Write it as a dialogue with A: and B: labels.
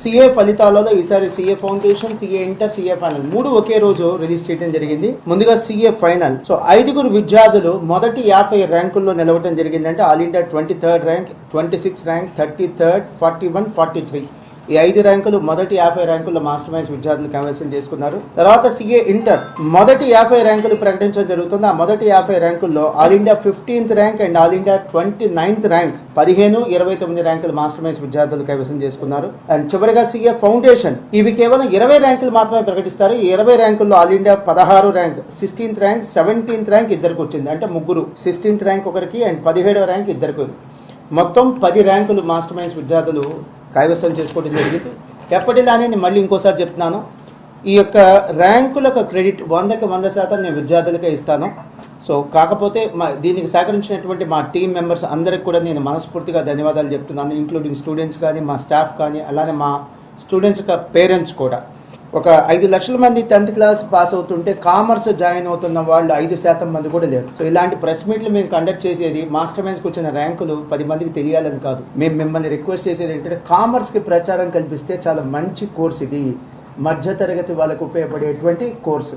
A: CA ఫలితాలలో ఈసారి CA foundation CA inter CA final. మూడు ఒకే రోజు రిలీజ్ చేయడం జరిగింది. ముందుగా సిఏ ఫైనల్. సో ఐదుగురు విద్యార్థులు మొదటి యాభై ర్యాంకుల్లో నిలవడం జరిగిందంటే all India twenty third rank twenty six rank thirty third forty one forty three. ఈ ఐదు ర్యాంకులు మొదటి యాభై ర్యాంకుల్లో మాస్టర్ మైండ్స్ విద్యార్థులు కైవసం చేసుకున్నారు. తర్వాత సిఏ ఇంటర్. మొదటి యాభై ర్యాంకులు ప్రకటించడం జరుగుతుంది. ఆ మొదటి యాభై ర్యాంకుల్లో all India fifteenth rank and all India twenty ninth rank పదిహేను ఇరవై తొమ్మిది ర్యాంకులు మాస్టర్ మైండ్స్ విద్యార్థులు కైవసం చేసుకున్నారు. అండ్ చివరిగా సిఏ ఫౌండేషన్. ఇవి కేవలం ఇరవై ర్యాంకులు మాత్రమే ప్రకటిస్తారు. ఈ ఇరవై ర్యాంకుల్లో ఆల్ ఇండియా పదహారు rank sixteenth rank seventeenth rank ఇద్దరికి వచ్చింది. అంటే ముగ్గురు. సిక్స్టీన్త్ ర్యాంక్ ఒకరికి అండ్ పదిహేడవ ర్యాంక్ ఇద్దరికి. మొత్తం పది ర్యాంకులు మాస్టర్ మైండ్స్ విద్యార్థులు కైవసం చేసుకోవడం జరిగింది. ఎప్పటిలానే నేను మళ్ళీ ఇంకోసారి చెప్తున్నాను. ఈ యొక్క ర్యాంకులకు క్రెడిట్ వందకి వంద శాతం నేను విద్యార్థులకే ఇస్తాను. సో కాకపోతే మా దీనికి సహకరించినటువంటి మా టీం మెంబర్స్ అందరికి కూడా నేను మనస్ఫూర్తిగా ధన్యవాదాలు చెప్తున్నాను ఇంక్లూడింగ్ స్టూడెంట్స్ కానీ మా స్టాఫ్ కానీ అలానే మా స్టూడెంట్స్ యొక్క పేరెంట్స్ కూడా. ఒక ఐదు లక్షల మంది టెన్త్ క్లాస్ పాస్ అవుతుంటే కామర్స్ జాయిన్ అవుతున్న వాళ్ళు ఐదు శాతం మంది కూడా లేరు. సో ఇలాంటి ప్రెస్ మీట్లు మేము కండక్ట్ చేసేది మాస్టర్ మైన్స్కి వచ్చిన ర్యాంకులు పది మందికి తెలియాలని కాదు. మేము మిమ్మల్ని రిక్వెస్ట్ చేసేది ఏంటంటే కామర్స్కి ప్రచారం కల్పిస్తే చాలా మంచి కోర్స్ ఇది. మధ్యతరగతి వాళ్ళకు ఉపయోగపడేటువంటి కోర్సు.